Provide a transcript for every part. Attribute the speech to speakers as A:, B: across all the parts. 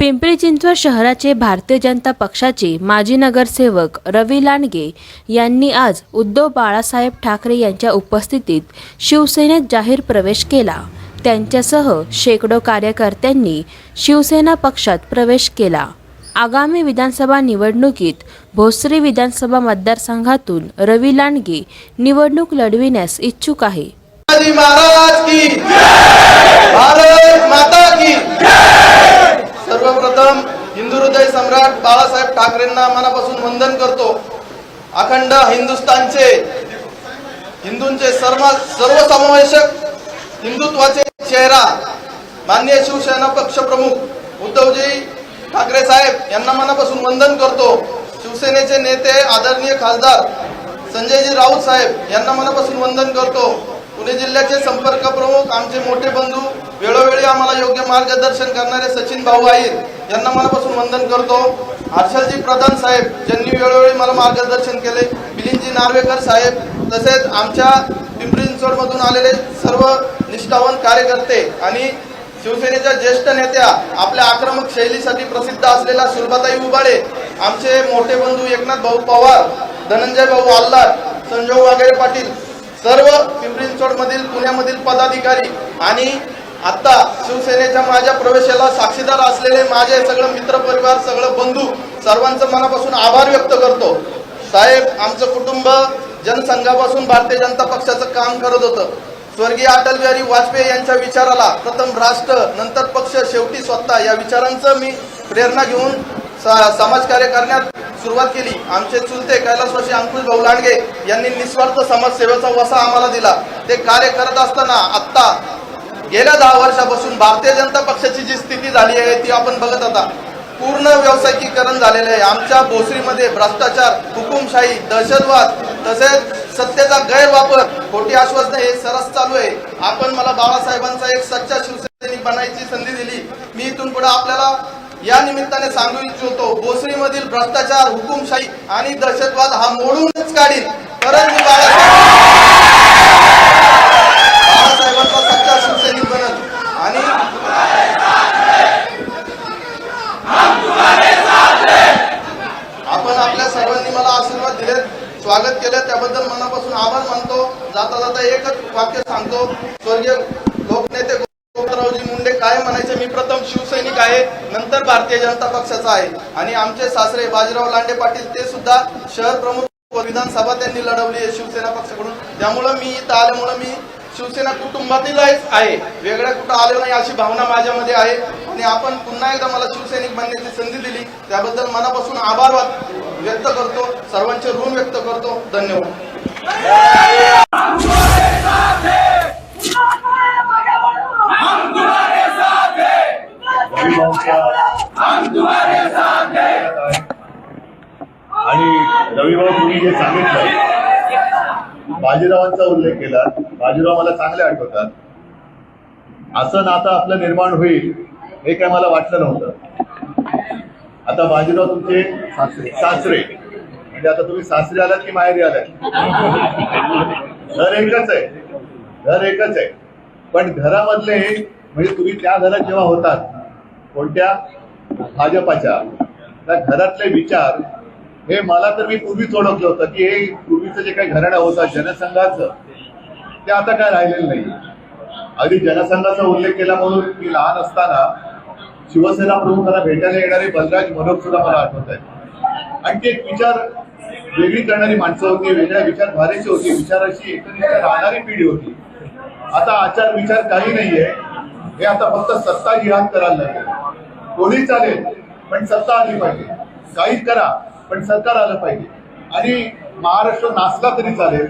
A: पिंपरी चिंचवड शहराचे भारतीय जनता पक्षाचे माजी नगरसेवक रवी लांडगे यांनी आज उद्धव बाळासाहेब ठाकरे यांच्या उपस्थितीत शिवसेनेत जाहीर प्रवेश केला. त्यांच्यासह शेकडो कार्यकर्त्यांनी शिवसेना पक्षात प्रवेश केला. आगामी विधानसभा निवडणुकीत भोसरी विधानसभा मतदारसंघातून रवी लांडगे निवडणूक लढविण्यास इच्छुक आहे
B: शिवाजी महाराज की भारत माता की सर्वप्रथम हिंदू हृदय सम्राट बाळासाहेब ठाकरेंना मनापासून वंदन करतो. अखंड हिंदुस्थानचे हिंदूंचे सर्व सर्वसमावेशक हिंदुत्वाचे चेहरा मान्य शिवसेना पक्ष प्रमुख उद्धवजी ठाकरे साहेब यांना मनापासून वंदन करतो. शिवसेनेचे नेते आदरणीय खासदार संजयजी राऊत साहेब यांना मनापासून वंदन करतो. पुणे जिल्ह्याचे संपर्क प्रमुख आमचे मोठे बंधू वेळोवेळी आम्हाला योग्य मार्गदर्शन करणारे सचिन भाऊ आहीर यांना मनापासून वंदन करतो. हर्षलजी प्रधान साहेब ज्यांनी वेळोवेळी मला मार्गदर्शन केले मिलिंदजी नार्वेकर साहेब तसेच आमच्या पिंपरी चिंचवडमधून आलेले सर्व निष्ठावंत कार्यकर्ते आणि शिवसेनेच्या ज्येष्ठ नेत्या आपल्या आक्रमक शैलीसाठी प्रसिद्ध असलेला सुलभाताई उबाळे आमचे मोठे बंधू एकनाथ भाऊ पवार धनंजय भाऊ आल्लार संजय वागेरे पाटील सर्व पिंपरी चिंचवडमधील पुण्यामधील पदाधिकारी आणि आता शिवसेनेच्या माझ्या प्रवेशाला साक्षीदार असलेले माझे सगळं मित्रपरिवार सगळं बंधू सर्वांचं मनापासून आभार व्यक्त करतो. साहेब आमचं कुटुंब जनसंघापासून भारतीय जनता पक्षाचं काम करत होतं. स्वर्गीय अटल बिहारी वाजपेयी यांच्या विचाराला प्रथम राष्ट्र नंतर पक्ष शेवटी स्वतः या विचारांचं मी प्रेरणा घेऊन समाजकार्य करण्यात सुरुवात केली. आमचे चुलते कैलासवासी अंकुश भाऊ लांडगे यांनी निस्वार्थ समाजसेवेचा वसा आम्हाला दिला. ते कार्य करत असताना आत्ता गेल्या दहा वर्षापासून भारतीय जनता पक्षाची जी स्थिती झाली आहे ती आपण बघत आता. पूर्ण व्यावसायिकीकरण झालेलं आहे. आमच्या भोसरीमध्ये भ्रष्टाचार हुकुमशाही दहशतवाद तसेच सत्तेचा गैरवापर खोटी आश्वासनं हे सरस चालू आहे. आपण मला बाळासाहेबांचा एक सच्चा शिवसैनिक बनायची संधी दिली. मी इथून पुढे आपल्याला या निमित्ताने सांगू इच्छितो भोसरीमधील भ्रष्टाचार हुकुमशाही आणि दहशतवाद हा मोडूनच काढील परंतु बाळासाहेब बाळासाहेबांचा सच्चा शिवसैनिक बनत आणि आपण आपल्या सर्वांनी मला आशीर्वाद दिले स्वागत केलं त्याबद्दल मनापासून आभार मानतो. जाता जाता एकच वाक्य सांगतो. स्वर्गीय लोकनेते गोपरावजी मुंडे काय म्हणायचे? मी प्रथम शिवसैनिक आहे नंतर भारतीय जनता पक्षाचा आहे. आणि आमचे सासरे बाजीराव लांडे पाटील ते सुद्धा शहर प्रमुख व विधानसभा त्यांनी लढवली आहे शिवसेना पक्षाकडून. त्यामुळं मी इथं आल्यामुळं मी शिवसेना कुटुंबातीलच आहे. वेगळ्या कुठं आलो नाही अशी भावना माझ्यामध्ये आहे. आणि आपण पुन्हा एकदा मला शिवसैनिक बनण्याची संधी दिली. त्याबद्दल मनापासून आभार वा- व्यक्त करतो सर्वांचे ऋण व्यक्त करतो. धन्यवाद.
C: आणि रविभाऊ तुम्ही जे सांगितलं बाजीरावांचा उल्लेख केला. बाजीराव मला चांगले आठवतात. असं नातं आपलं निर्माण होईल हे काय मला वाटलं नव्हतं. आता बाजीराव तुमचे सासरे. सासरे. म्हणजे आता तुम्ही सासरे आलात की माहेरी आलात? घर एकच आहे. घर एकच आहे. पण घरामधले म्हणजे तुम्ही त्या घरात जेव्हा होतात कोणत्या? भाजपाच्या. त्या घरातले विचार हे मला तर मी पूर्वीच ओळखलं होतं की हे पूर्वीचं जे काही घराणं होतं जनसंघाचं ते आता काय राहिलेलं नाही. अगदी जनसंघाचा उल्लेख केला म्हणून मी लहान असताना शिवसेना प्रमुखाला भेटायला येणारे बलराज मनोज सुद्धा मला आठवत आहेत. आणि ते एक विचार वेगळी करणारी माणसं होती वेगळ्या विचारधारेची होती विचाराची एकनिष्ठ राहणारी पिढी होती. आता आचार विचार काही नाहीये. हे आता फक्त सत्ता जिहाद करायला लागेल. कोणी चालेल पण सत्ता आली पाहिजे. काहीच करा पण सरकार आलं पाहिजे. आणि महाराष्ट्र नाचला तरी चालेल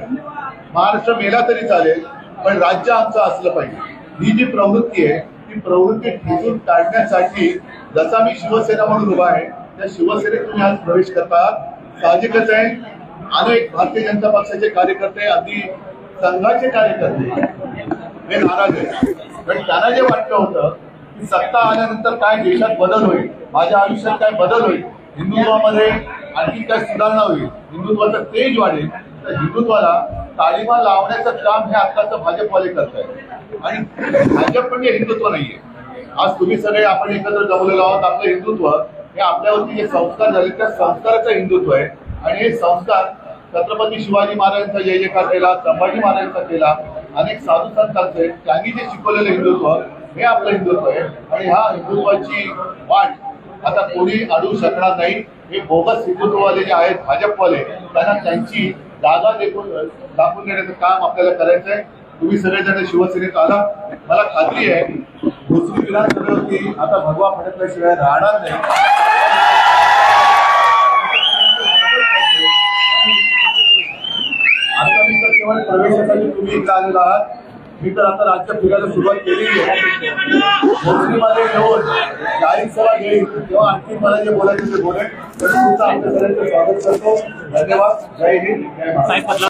C: महाराष्ट्र मेला तरी चालेल पण राज्य आमचं असलं पाहिजे. ही जी प्रवृत्ती आहे ती प्रवृत्ती ठेचून काढण्यासाठी जसा मी शिवसेना म्हणून उभा आहे त्या शिवसेनेत तुम्ही आज प्रवेश करता साहजिकच आहे अनेक भारतीय जनता पक्षाचे कार्यकर्ते अगदी संघाचे कार्यकर्ते हे नाराज आहे कारण त्यांना जे वाटलं होतं की सत्ता आल्यानंतर काय देशात बदल होईल माझ्या आयुष्यात काय बदल होईल हिंदुत्वामध्ये आणखी काय सुधारणा होईल हिंदुत्वाचं तेज वाढेल तर हिंदुत्वाला तालिमा लावण्याचं काम हे आत्ताचं भाजपवाले करत आहे आणि भाजप म्हणजे हिंदुत्व नाहीये. आज तुम्ही सगळे आपण एकत्र जमलेलो आहोत आपलं हिंदुत्व हे आपल्यावरती जे संस्कार झाले त्या संस्काराचं हिंदुत्व आहे. आणि हे संस्कार छत्रपती शिवाजी महाराजांचा जय जयकार केला संभाजी महाराजांचा केला अनेक साधू संतांचे त्यांनी जे शिकवलेलं हिंदुत्व हे आपलं हिंदुत्व आहे. आणि ह्या हिंदुत्वाची वाट आता कोणी अडवू शकणार नाही. हे बोगस हिंदुत्ववाले जे आहेत भाजपवाले त्यांना त्यांची जागा देखून दाखवून देण्याचं काम आपल्याला करायचं आहे तुम्ही सगळेजण शिवसेनेत आला. मला खात्री आहे भोसरी विधानसभेवरती आता भगवा फडकल्याशिवाय राहणार नाही. आता मी तर केवळ प्रवेशासाठी तुम्ही इकडे आलेला आहात. मी तर आता राज्य फिरायला सुरुवात केलेली आहे. भोसरीमध्ये येऊन जाहीर सभा घेईल तेव्हा आणखी मला जे बोलायचे ते बोलेल. तर तुमचं आमच्या सगळ्यांचं स्वागत करतो. धन्यवाद. जय हिंद. जय महाराष्ट्र